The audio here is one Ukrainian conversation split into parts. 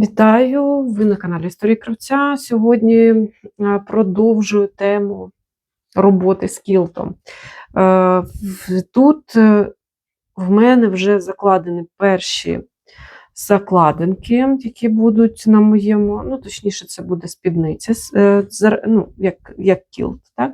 Вітаю! Ви на каналі Історії Кравця. Сьогодні продовжую тему роботи з кілтом. Е, Тут е, в мене вже закладені перші закладинки, які будуть на моєму, ну, точніше, це буде спідниця, е, ну, як, як кілт. Так?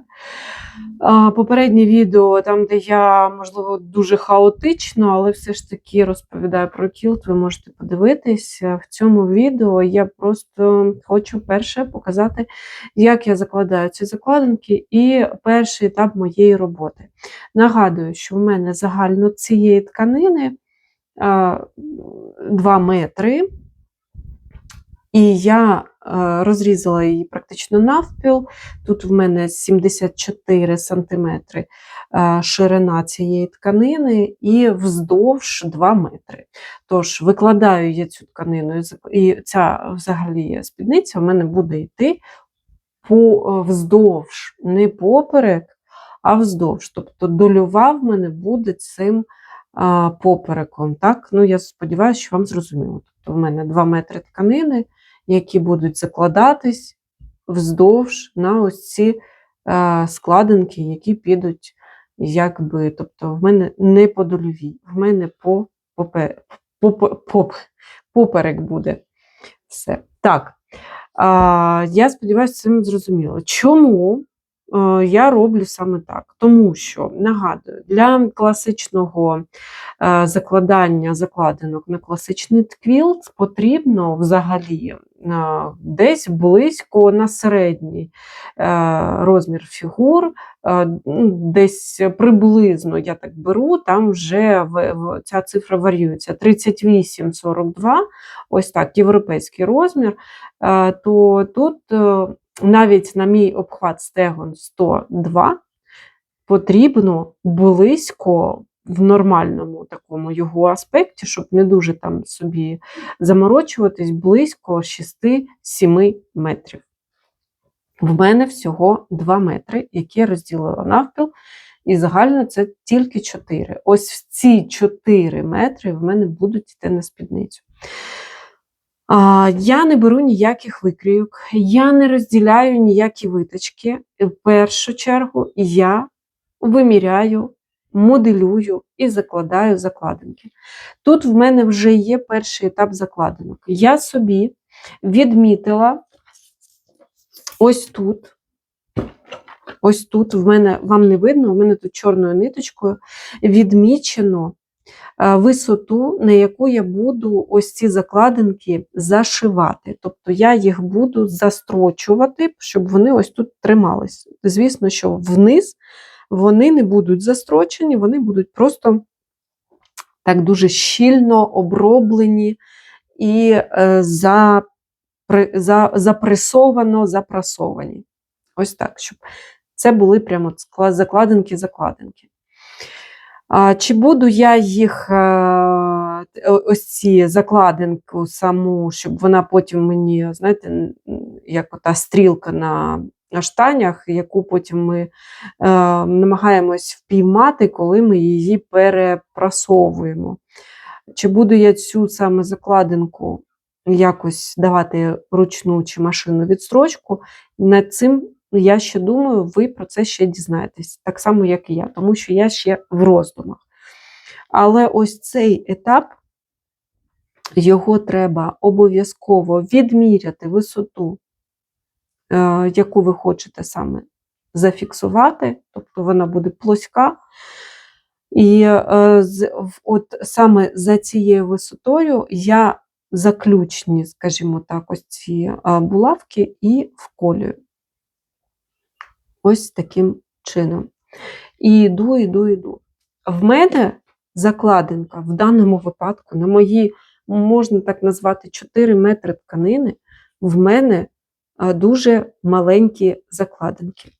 Попереднє відео, там, де я, можливо, дуже хаотично, але все ж таки розповідаю про кілт, ви можете подивитися. В цьому відео я просто хочу перше показати, як я закладаю ці закладинки, і перший етап моєї роботи. Нагадую, що в мене загально цієї тканини 2 метри. І я е, розрізала її практично навпіл. Тут в мене 74 см ширина цієї тканини і вздовж 2 метри. Тож викладаю я цю тканину, і ця взагалі спідниця в мене буде йти по е, вздовж, не поперек, а вздовж. Тобто дольова в мене буде цим попереком. Так? Ну, я сподіваюся, що вам зрозуміло. Тобто в мене 2 метри тканини, які будуть закладатись вздовж на ось ці складинки, які підуть, якби, тобто в мене не по дольовій, в мене по, попе, по, по, по, поперек буде. Все. Так. А, я сподіваюся, цим зрозуміло. Чому я роблю саме так? Тому що, нагадую, для класичного е, закладання закладинок на класичний квілт потрібно взагалі е, десь близько на середній е, розмір фігур, е, ну, десь приблизно я так беру, там вже ця цифра варіюється 38-42, ось так, європейський розмір, е, то тут е, навіть на мій обхват стегон 102 потрібно близько в нормальному такому його аспекті, щоб не дуже там собі заморочуватись, близько 6-7 метрів. В мене всього 2 метри, які я розділила навпіл, і загально це тільки 4. Ось в ці 4 метри в мене будуть йти на спідницю. Я не беру ніяких викрійок, я не розділяю ніякі виточки. В першу чергу я виміряю, моделюю і закладаю закладинки. Тут в мене вже є перший етап закладинок. Я собі відмітила ось тут. Ось тут в мене вам не видно, в мене тут чорною ниточкою відмічено висоту, на яку я буду ось ці закладинки зашивати. Тобто я їх буду застрочувати, щоб вони ось тут тримались. Звісно, що вниз вони не будуть застрочені, вони будуть просто так дуже щільно оброблені і е, за, за, запресовано, запрасовані. Ось так, щоб це були прямо закладинки-закладинки. Чи буду я їх, е, ось ці закладинку саму, щоб вона потім мені, знаєте, як ота стрілка на штанях, яку потім ми е, намагаємось впіймати, коли ми її перепрасовуємо. Чи буду я цю саме закладинку якось давати ручну чи машинну відстрочку, над цим я ще думаю, ви про це ще дізнаєтесь, так само, як і я, тому що я ще в роздумах. Але ось цей етап, його треба обов'язково відміряти висоту, е, яку ви хочете саме зафіксувати, тобто вона буде плоська. І е, от саме за цією висотою я заключні, скажімо так, ось ці е, булавки і вколюю. Ось таким чином. І йду, йду, йду. В мене закладинка в даному випадку, на мої, можна так назвати, 4 метри тканини, в мене дуже маленькі закладинки.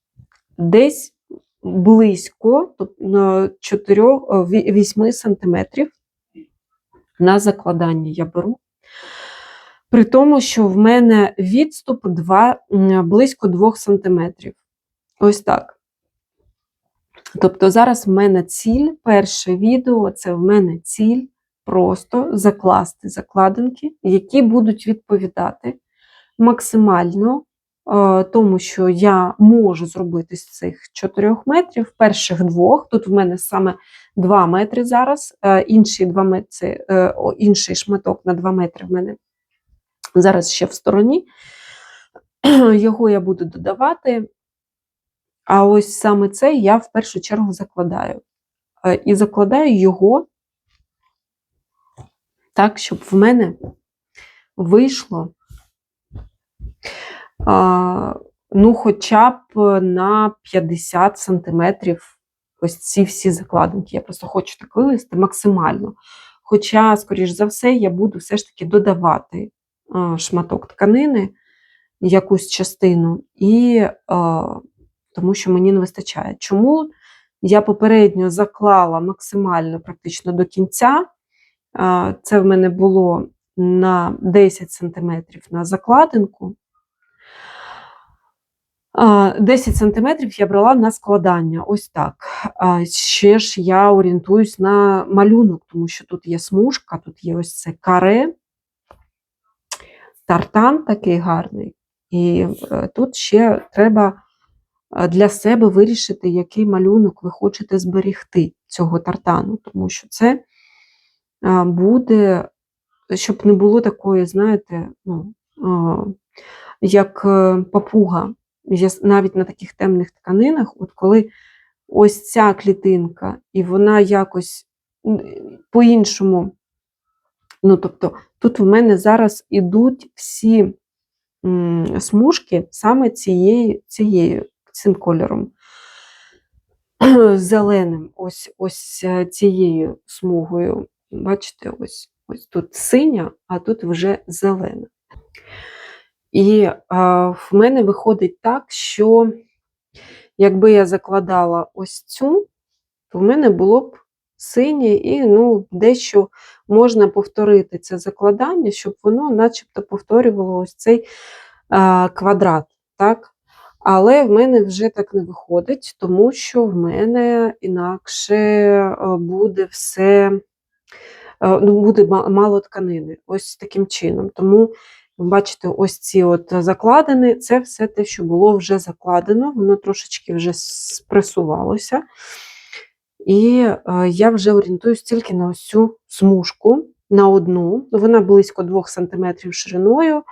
Десь близько тобто, 4-8 сантиметрів на закладання я беру. При тому, що в мене відступ 2, близько 2 сантиметрів. Ось так. Тобто зараз в мене ціль, перше відео це в мене ціль просто закласти закладинки, які будуть відповідати максимально е, тому, що я можу зробити з цих 4 метрів, перших двох. Тут в мене саме 2 метри зараз, е, інші 2 метри, е, інший шматок на 2 метри в мене зараз ще в стороні. Його я буду додавати. А ось саме цей я в першу чергу закладаю. Е, І закладаю його так, щоб в мене вийшло ну, хоча б на 50 сантиметрів ось ці всі закладинки. Я просто хочу так вивести максимально. Хоча, скоріш за все, я буду все ж таки додавати шматок тканини, якусь частину, і а, тому що мені не вистачає. Чому я попередньо заклала максимально практично до кінця? Це в мене було на 10 см на закладинку. 10 см я брала на складання, ось так. Ще ж я орієнтуюсь на малюнок, тому що тут є смужка, тут є ось це каре, тартан такий гарний. І е, тут ще треба для себе вирішити, який малюнок ви хочете зберігти цього тартану, тому що це буде, щоб не було такої, знаєте, ну, як е, папуга. Навіть на таких темних тканинах, от коли ось ця клітинка, і вона якось по-іншому. Ну, тобто, тут в мене зараз ідуть всі смужки саме цією, цією, цим кольором. Зеленим, ось ось е, цією смугою. Бачите, ось, ось тут синя, а тут вже зелена. І а, в мене виходить так, що якби я закладала ось цю, то в мене було б синє і ну, дещо можна повторити це закладання, щоб воно начебто повторювало ось цей а, квадрат. Так? Але в мене вже так не виходить, тому що в мене інакше е, буде все, е, ну, буде мало тканини. Ось таким чином. Тому ви бачите, ось ці от закладини, це все те, що було вже закладено, воно трошечки вже спресувалося. І е, я вже орієнтуюсь тільки на ось цю смужку, на одну. Вона близько 2 см шириною.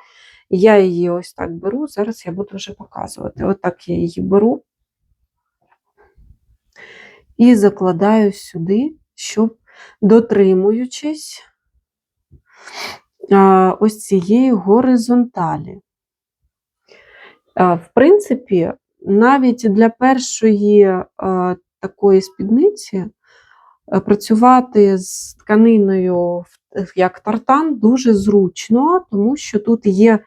Я її ось так беру, зараз я буду вже показувати. Отак я її беру і закладаю сюди, щоб дотримуючись ось цієї горизонталі. В принципі, навіть для першої такої спідниці працювати з тканиною як тартан дуже зручно, тому що тут є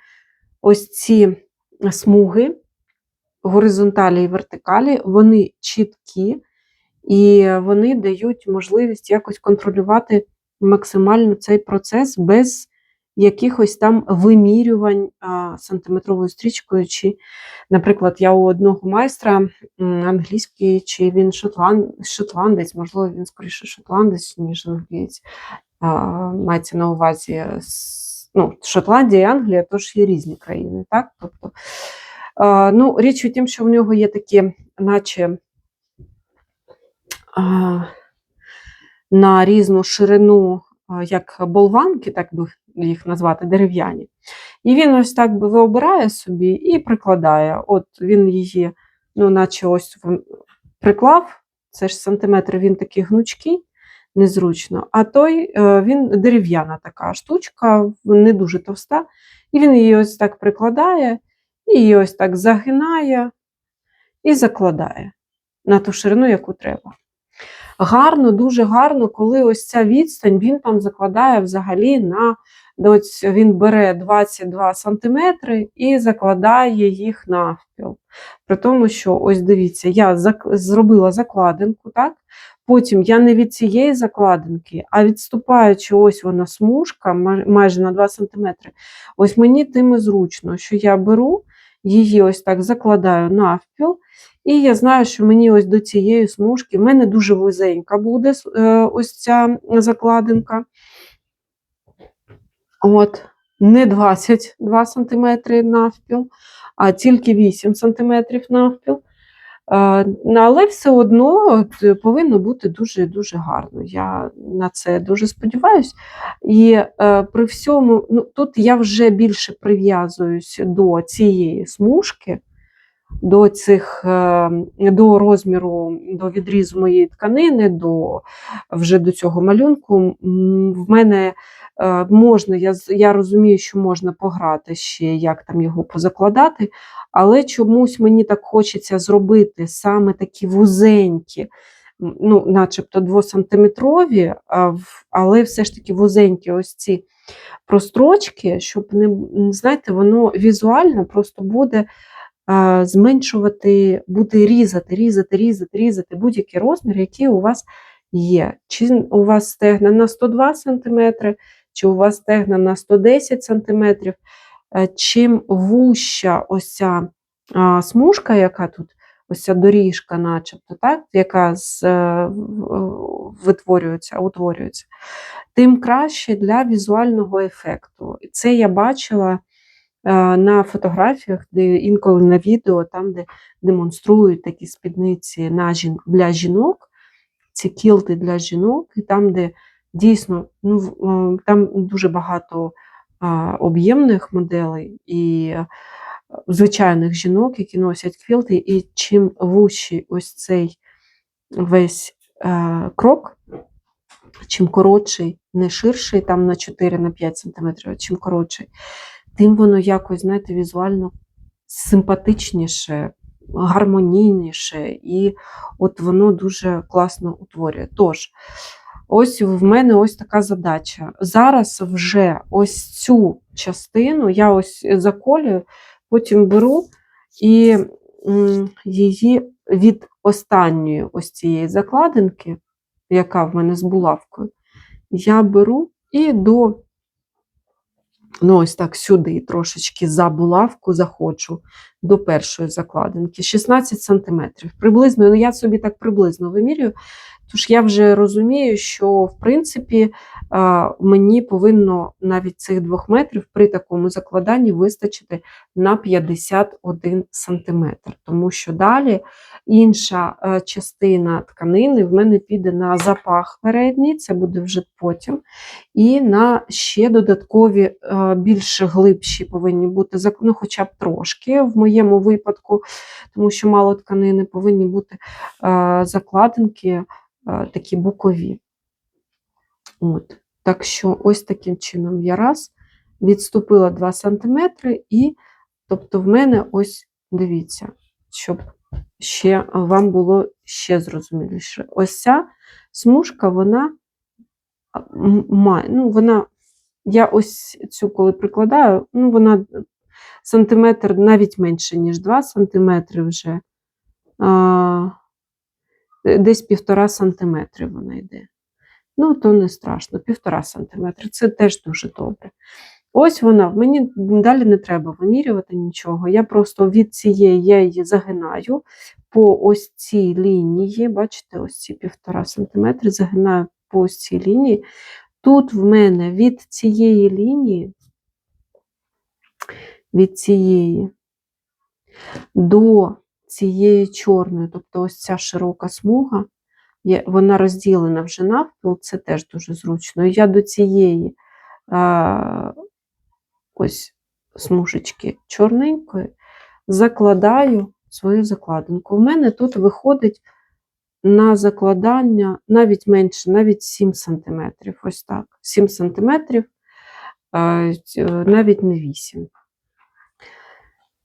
ось ці смуги, горизонталі і вертикалі, вони чіткі, і вони дають можливість якось контролювати максимально цей процес без якихось там вимірювань а, сантиметровою стрічкою. Чи, наприклад, я у одного майстра англійський, чи він шотланд, шотландець, можливо, він скоріше шотландець, ніж англієць. Мається на увазі ну, Шотландія і Англія тож є різні країни, так? Тобто, а, ну, річ у тім, що в нього є такі, наче а, на різну ширину, а, як болванки, так би їх назвати, дерев'яні. І він ось так би вибирає собі і прикладає. От він її, ну, наче ось приклав, це ж сантиметр, він такий гнучкий, незручно. А той е, він дерев'яна така штучка, не дуже товста. І він її ось так прикладає, і її ось так загинає і закладає на ту ширину, яку треба. Гарно, дуже гарно, коли ось ця відстань він там закладає взагалі на ось він бере 22 см і закладає їх навпіл. При тому, що, ось дивіться, я зробила закладинку, так? Потім я не від цієї закладинки, а відступаючи, ось вона смужка майже на 2 см. Ось мені тим і зручно, що я беру її ось так закладаю навпіл, і я знаю, що мені ось до цієї смужки, в мене дуже вузенька буде е, ось ця закладинка. От, не 22 см навпіл, а тільки 8 см навпіл. Е, Але все одно повинно бути дуже-дуже гарно. Я на це дуже сподіваюся. І е, при всьому, ну, тут я вже більше прив'язуюсь до цієї смужки, до цих, е, до розміру, до відрізу моєї тканини, до вже до цього малюнку. В мене е, можна, я, я розумію, що можна пограти ще, як там його позакладати, але чомусь мені так хочеться зробити саме такі вузенькі, ну, начебто двосантиметрові, а але все ж таки вузенькі ось ці прострочки, щоб не, знаєте, воно візуально просто буде зменшувати, буде різати, різати, різати, різати будь-який розмір, який у вас є. Чи у вас стегна на 102 см, чи у вас стегна на 110 см. Чим вуща ось ця смужка, яка тут, ось ця доріжка, начебто, так, яка з, е, витворюється, утворюється, тим краще для візуального ефекту. Це я бачила е, на фотографіях, де інколи на відео, там, де демонструють такі спідниці на жін... для жінок, ці кілти для жінок, і там, де дійсно ну, е, там дуже багато об'ємних моделей і е, звичайних жінок, які носять квілти, і чим вущий ось цей весь е, крок, чим коротший, не ширший, там на 4-5 см, а чим коротший, тим воно якось, знаєте, візуально симпатичніше, гармонійніше, і от воно дуже класно утворює. Тож, ось в мене ось така задача. Зараз вже ось цю частину я ось заколюю, потім беру і її від останньої ось цієї закладинки, яка в мене з булавкою, я беру і до ну ось так сюди трошечки за булавку заходжу до першої закладинки. 16 см. Приблизно, ну я собі так приблизно вимірюю, тож я вже розумію, що в принципі мені повинно навіть цих 2 метрів при такому закладанні вистачити на 51 см. Тому що далі інша е, частина тканини в мене піде на запах передній, це буде вже потім. І на ще додаткові, е, більш глибші повинні бути, ну хоча б трошки, в моєму випадку, тому що мало тканини, повинні бути е, закладинки такі бокові. От. Так що ось таким чином я раз відступила 2 см, і тобто в мене ось дивіться, щоб ще вам було ще зрозуміліше. Ось ця смужка, вона має, ну, вона, я ось цю коли прикладаю, ну, вона сантиметр навіть менше, ніж 2 сантиметри вже. А, десь півтора сантиметри вона йде. Ну, то не страшно, півтора сантиметри. Це теж дуже добре. Ось вона, мені далі не треба вимірювати нічого. Я просто від цієї я її загинаю по ось цій лінії. Бачите, ось ці півтора сантиметри загинаю по ось цій лінії. Тут в мене від цієї лінії, від цієї до цієї чорної, тобто ось ця широка смуга, вона розділена вже навпіл, це теж дуже зручно. І я до цієї а, ось смужечки чорненької закладаю свою закладинку. У мене тут виходить на закладання навіть менше, навіть 7 см. Ось так. 7 см, навіть не 8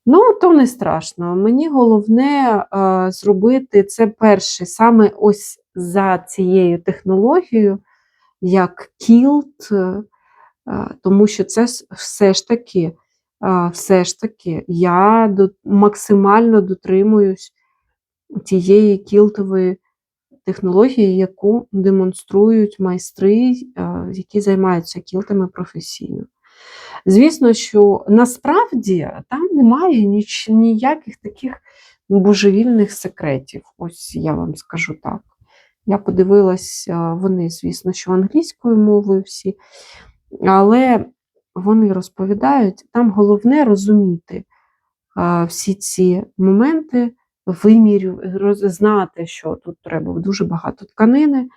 Ну, то не страшно. Мені головне е, зробити це перше, саме ось за цією технологією, як кілт, е, е, тому що це все ж таки, е, все ж таки, я до, максимально дотримуюсь тієї кілтової технології, яку демонструють майстри, е, які займаються кілтами професійно. Звісно, що насправді там немає ніч, ніяких таких божевільних секретів. Ось я вам скажу так. Я подивилась, вони, звісно, що англійською мовою всі, але вони розповідають, там головне розуміти всі ці моменти, вимірю, знати, що тут треба дуже багато тканини.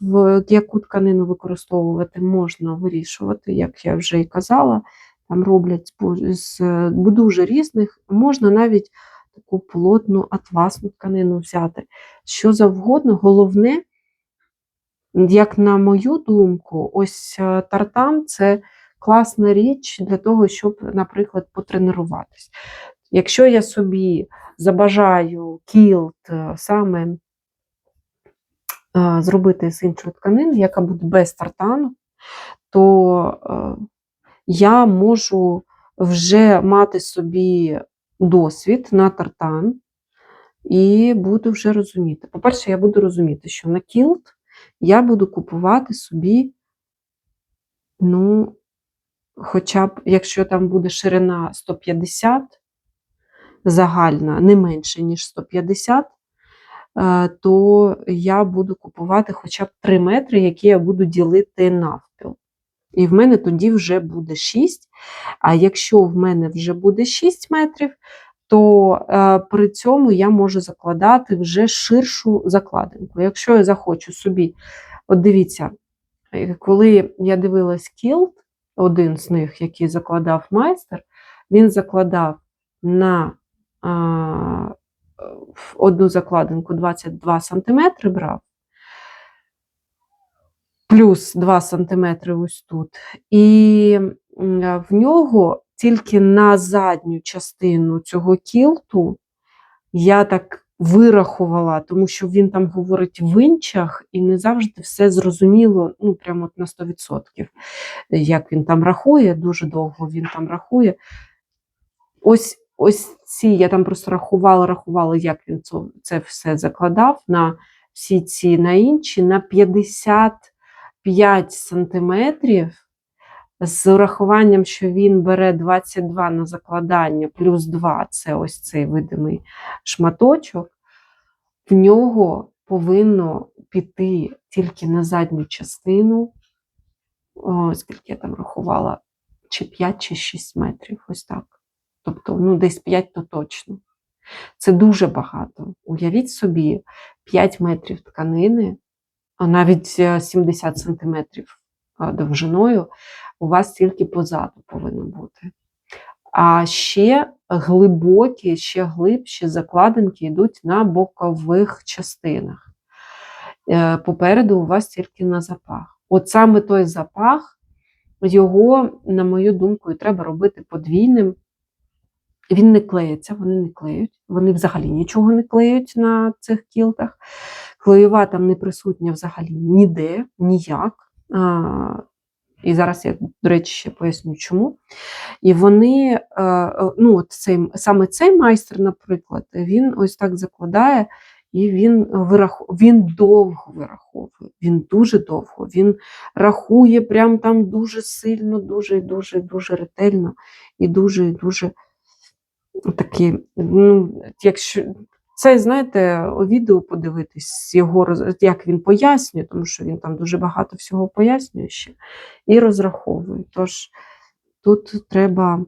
В яку тканину використовувати можна вирішувати, як я вже і казала. Там роблять з дуже різних, можна навіть таку плотну атласну тканину взяти. Що завгодно, головне, як на мою думку, ось е, тартан це класна річ для того, щоб, наприклад, потренуватись. Якщо я собі забажаю кілт е, саме зробити з іншої тканини, яка буде без тартану, то е, я можу вже мати собі досвід на тартан і буду вже розуміти. По-перше, я буду розуміти, що на кілт я буду купувати собі, ну, хоча б, якщо там буде ширина 150, загальна не менше, ніж 150, е, то я буду купувати хоча б 3 метри, які я буду ділити навпіл. І в мене тоді вже буде 6. А якщо в мене вже буде 6 метрів, то е, при цьому я можу закладати вже ширшу закладинку. Якщо я захочу собі, от дивіться, е, коли я дивилась кілт, один з них, який закладав майстер, він закладав на а, в одну закладинку 22 см брав, плюс 2 см ось тут. І в нього тільки на задню частину цього кілту я так вирахувала, тому що він там говорить в інчах, і не завжди все зрозуміло, ну, прямо на 100%. Як він там рахує, дуже довго він там рахує. Ось ось ці, я там просто рахувала, рахувала, як він це, це все закладав на всі ці на інші, на 55 сантиметрів. З урахуванням, що він бере 22 на закладання, плюс 2 це ось цей видимий шматочок, в нього повинно піти тільки на задню частину, о, скільки я там рахувала, чи 5, чи 6 метрів, ось так. Тобто, ну, десь 5 то точно. Це дуже багато. Уявіть собі, 5 метрів тканини, а навіть е, 70 сантиметрів довжиною, у вас тільки позаду повинно бути. А ще глибокі, ще глибші закладинки йдуть на бокових частинах. Е, Попереду у вас тільки на запах. От саме той запах, його, на мою думку, і треба робити подвійним. Він не клеїться, вони не клеють, вони взагалі нічого не клеють на цих кілтах. Клеєва там не присутня взагалі ніде, ніяк. А, і зараз я, до речі, ще поясню, чому. І вони, е, е, ну, от цей, саме цей майстер, наприклад, він ось так закладає, і він вирах... він довго вираховує, він дуже довго, він рахує прям там дуже сильно, дуже, дуже, дуже ретельно і дуже, дуже такі, ну, якщо. Це, знаєте, відео подивитись, його, як він пояснює, тому що він там дуже багато всього пояснює ще, і розраховує. Тож тут треба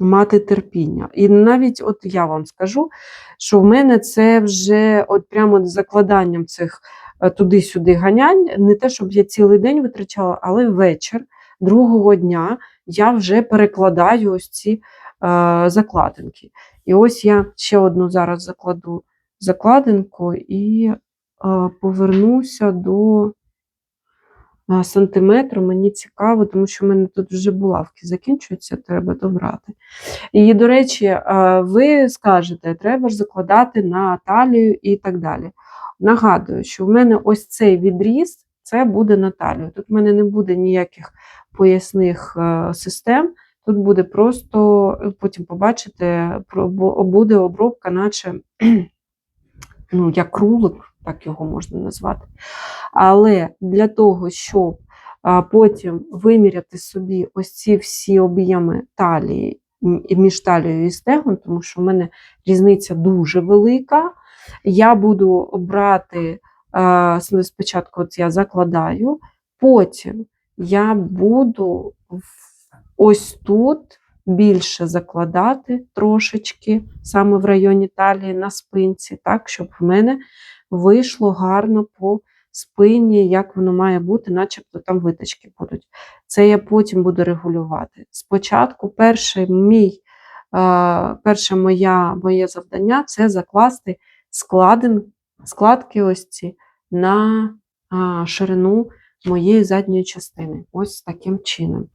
мати терпіння. І навіть от я вам скажу, що в мене це вже от прямо закладанням цих е, туди-сюди ганянь, не те, щоб я цілий день витрачала, але вечір другого дня я вже перекладаю ось ці закладинки. І ось я ще одну зараз закладу закладинку і е, повернуся до е, сантиметру. Мені цікаво, тому що в мене тут вже булавки закінчуються, треба добрати. І, до речі, е, ви скажете, треба ж закладати на талію і так далі. Нагадую, що в мене ось цей відріз це буде на талію. Тут в мене не буде ніяких поясних е, систем. Тут буде просто, е, потім побачите, буде обробка, наче ну, як крулик, так його можна назвати. Але для того, щоб потім виміряти собі ось ці всі об'єми талії між талією і стегом, тому що в мене різниця дуже велика. Я буду брати спочатку, от я закладаю, потім я буду ось тут більше закладати трошечки, саме в районі талії на спинці, так, щоб в мене вийшло гарно по спині, як воно має бути, начебто там виточки будуть. Це я потім буду регулювати. Спочатку перший мій, перше моя, моє завдання це закласти складин, складки ось ці на ширину моєї задньої частини. Ось таким чином.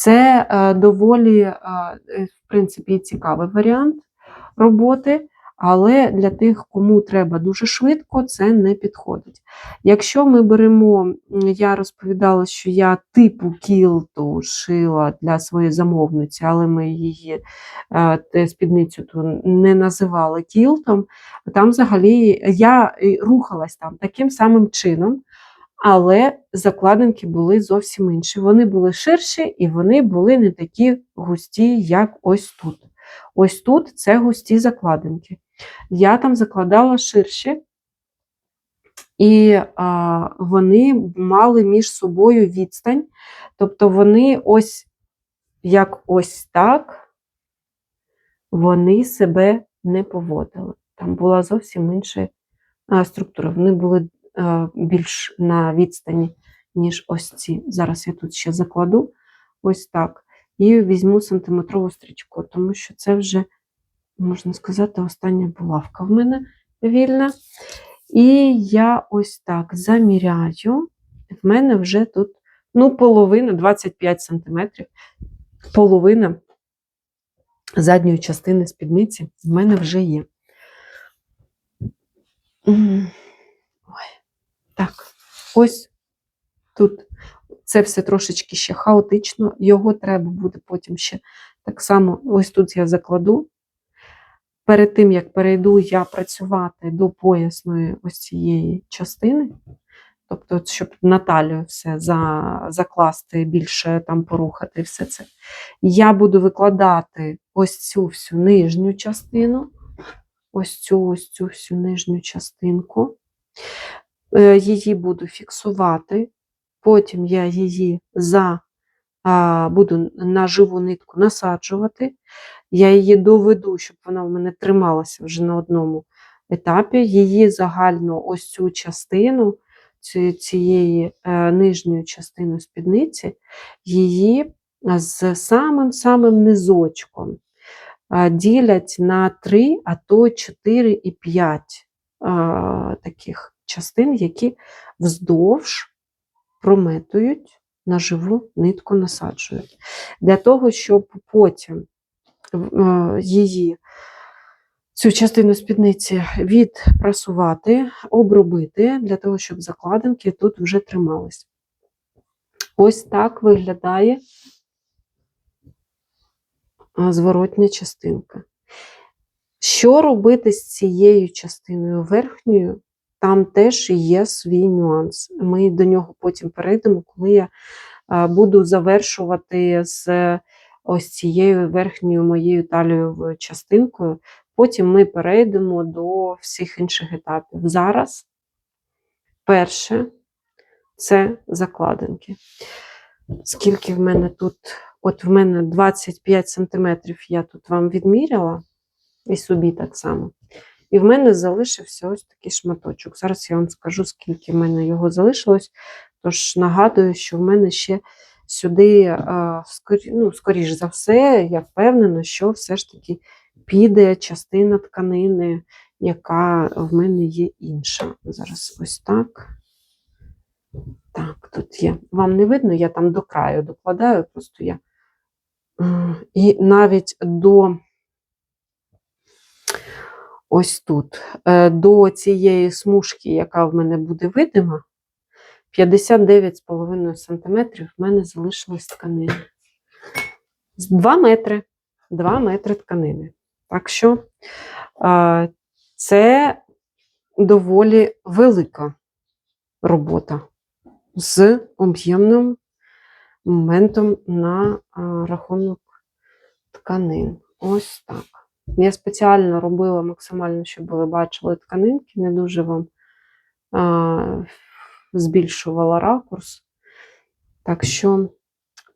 Це е, доволі, е, е, в принципі, цікавий варіант роботи, але для тих, кому треба дуже швидко, це не підходить. Якщо ми беремо, я розповідала, що я типу кілту шила для своєї замовниці, але ми її спідницю ту не називали кілтом, там взагалі я рухалась там таким самим чином. Але закладинки були зовсім інші. Вони були ширші і вони були не такі густі, як ось тут. Ось тут це густі закладинки. Я там закладала ширші, і а, вони мали між собою відстань. Тобто вони ось як ось так, вони себе не поводили. Там була зовсім інша структура. Вони були більш на відстані, ніж ось ці. Зараз я тут ще закладу ось так. І візьму сантиметрову стрічку, тому що це вже, можна сказати, остання булавка в мене вільна. І я ось так заміряю. В мене вже тут ну, половина, 25 см, половина задньої частини спідниці в мене вже є. Так, ось тут це все трошечки ще хаотично, його треба буде потім ще так само, ось тут я закладу. Перед тим, як перейду я працювати до поясної ось цієї частини, тобто, щоб на талію все за, закласти, більше там порухати все це, я буду викладати ось цю всю нижню частину, ось цю ось цю всю нижню частинку. Е, Її буду фіксувати, потім я її за, а, буду на живу нитку насаджувати. Я її доведу, щоб вона в мене трималася вже на одному етапі. Її загальну ось цю частину цієї е, нижньої частини спідниці, її з самим-самим низочком ділять на 3, а то 4 і 5 е, таких частин, які вздовж прометують на живу нитку насаджують. Для того, щоб потім е, її цю частину спідниці відпрасувати, обробити, для того, щоб закладинки тут вже тримались. Ось так виглядає зворотня частинка. Що робити з цією частиною верхньою? Там теж є свій нюанс. Ми до нього потім перейдемо, коли я буду завершувати з ось цією верхньою моєю талією частинкою. Потім ми перейдемо до всіх інших етапів. Зараз перше це закладинки. Скільки в мене тут, от в мене 25 см я тут вам відміряла, і собі так само. І в мене залишився ось такий шматочок. Зараз я вам скажу, скільки в мене його залишилось. Тож нагадую, що в мене ще сюди, ну, скоріш за все, я впевнена, що все ж таки піде частина тканини, яка в мене є інша. Зараз ось так. Так, тут є. Вам не видно, я там до краю докладаю, просто я. І навіть до ось тут, е, до цієї смужки, яка в мене буде видима, 59,5 см в мене залишилось тканини. З 2 метри. 2 метри тканини. Так що це доволі велика робота з об'ємним моментом на рахунок тканин. Ось так. Я спеціально робила максимально, щоб ви бачили тканинки, не дуже вам а, збільшувала ракурс. Так що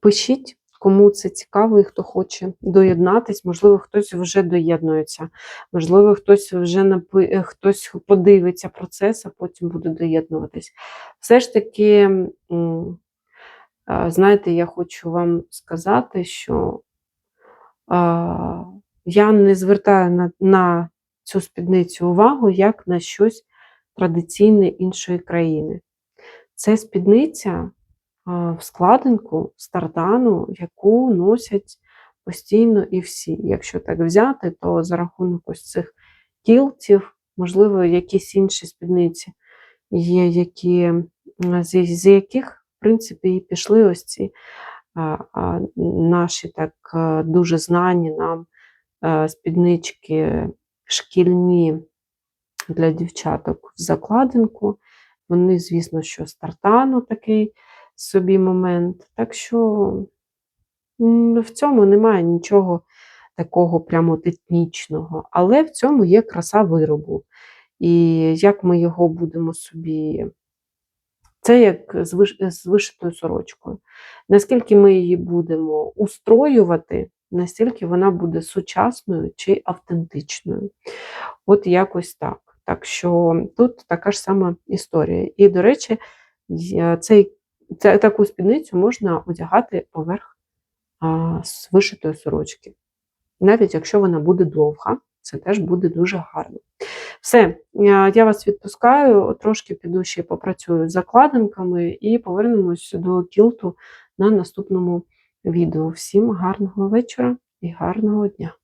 пишіть, кому це цікаво і хто хоче доєднатись. Можливо, хтось вже доєднується, можливо, хтось вже напи... е, хтось подивиться процес, а потім буде доєднуватись. Все ж таки, знаєте, я хочу вам сказати, що а, я не звертаю на, на цю спідницю увагу як на щось традиційне іншої країни. Це спідниця в складинку з яку носять постійно і всі. Якщо так взяти, то за рахунок ось цих кілтів, можливо, якісь інші спідниці є, які, з, яких, в принципі, і пішли ось ці наші так дуже знані нам спіднички шкільні для дівчаток в закладинку. Вони, звісно, що з тартану такий собі момент. Так що в цьому немає нічого такого прямо етнічного, але в цьому є краса виробу. І як ми його будемо собі. Це як з вишитою сорочкою. Наскільки ми її будемо устроювати, настільки вона буде сучасною чи автентичною. От якось так. Так що тут така ж сама історія. І, до речі, цей, це, таку спідницю можна одягати поверх а, з вишитої сорочки. Навіть якщо вона буде довга, це теж буде дуже гарно. Все, я вас відпускаю, трошки піду ще попрацюю з закладинками і повернемось до кілту на наступному відео. Всім гарного вечора і гарного дня!